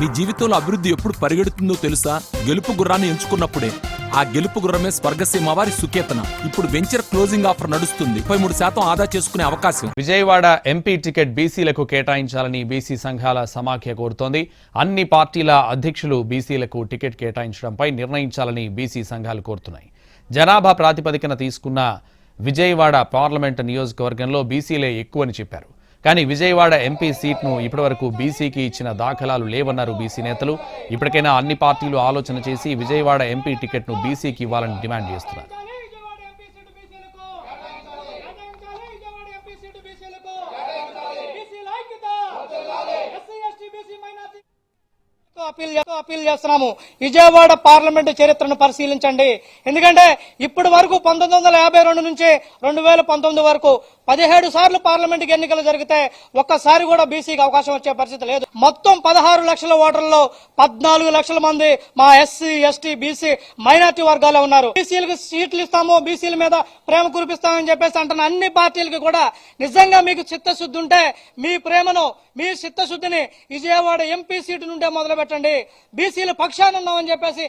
మీ జీవితంలో అభివృద్ధి ఎప్పుడు పరిగెడుతుందో తెలుసా? గెలుపు గుర్రాన్ని ఎంచుకున్నప్పుడే. ఆ గెలుపు గుర్రమే స్వర్గసీమ వారి సుకేతన. ఇప్పుడు వెంచర్ క్లోజింగ్ ఆఫర్ నడుస్తుంది. ముప్పై మూడు శాతం ఆదా చేసుకునే అవకాశం. విజయవాడ ఎంపీ టికెట్ బీసీలకు కేటాయించాలని బీసీ సంఘాల సమాఖ్య కోరుతోంది. అన్ని పార్టీల అధ్యక్షులు బీసీలకు టికెట్ కేటాయించడంపై నిర్ణయించాలని బీసీ సంఘాలు కోరుతున్నాయి. జనాభా ప్రాతిపదికన తీసుకున్న విజయవాడ పార్లమెంట్ నియోజకవర్గంలో బీసీలే ఎక్కువని చెప్పారు. కానీ విజయవాడ ఎంపీ సీట్ను ఇప్పటివరకు బీసీకి ఇచ్చిన దాఖలాలు లేవన్నారు బీసీ నేతలు. ఇప్పటికైనా అన్ని పార్టీలు ఆలోచన చేసి విజయవాడ ఎంపీ టికెట్ను బీసీకి ఇవ్వాలని డిమాండ్ చేస్తున్నారు విజయవాడ ఎంపీ సీటు బీసీలకు విజయవాడ ఎంపీ సీటు బీసీలకు బీసీల ఐక్యత SC ST BC minority appeal appeal చేస్తున్నాము. విజయవాడ పార్లమెంటు చరిత్రను పరిశీలించండి. ఎందుకంటే ఇప్పటి వరకు పంతొమ్మిది వందల యాభై రెండు నుంచి రెండు వేల పంతొమ్మిది వరకు పదిహేడు సార్లు పార్లమెంటుకి ఎన్నికలు జరిగితే ఒక్కసారి కూడా బీసీకి అవకాశం వచ్చే పరిస్థితి లేదు. మొత్తం పదహారు లక్షల ఓటర్లలో పద్నాలుగు లక్షల మంది మా ఎస్సీ ఎస్టీ బీసీ మైనార్టీ వర్గాల్లో ఉన్నారు. బీసీలకు సీట్లు ఇస్తాము బీసీల మీద ప్రేమ కురిపిస్తామని చెప్పేసి అంటున్న అన్ని పార్టీలకు కూడా నిజంగా మీకు చిత్తశుద్ధి ఉంటే మీ ప్రేమను మీ చిత్తశుద్ధిని విజయవాడ ఎంపీ సీటు నుండే మొదలు పెట్టండి. బీసీలు పక్షాన ఉన్నామని చెప్పేసి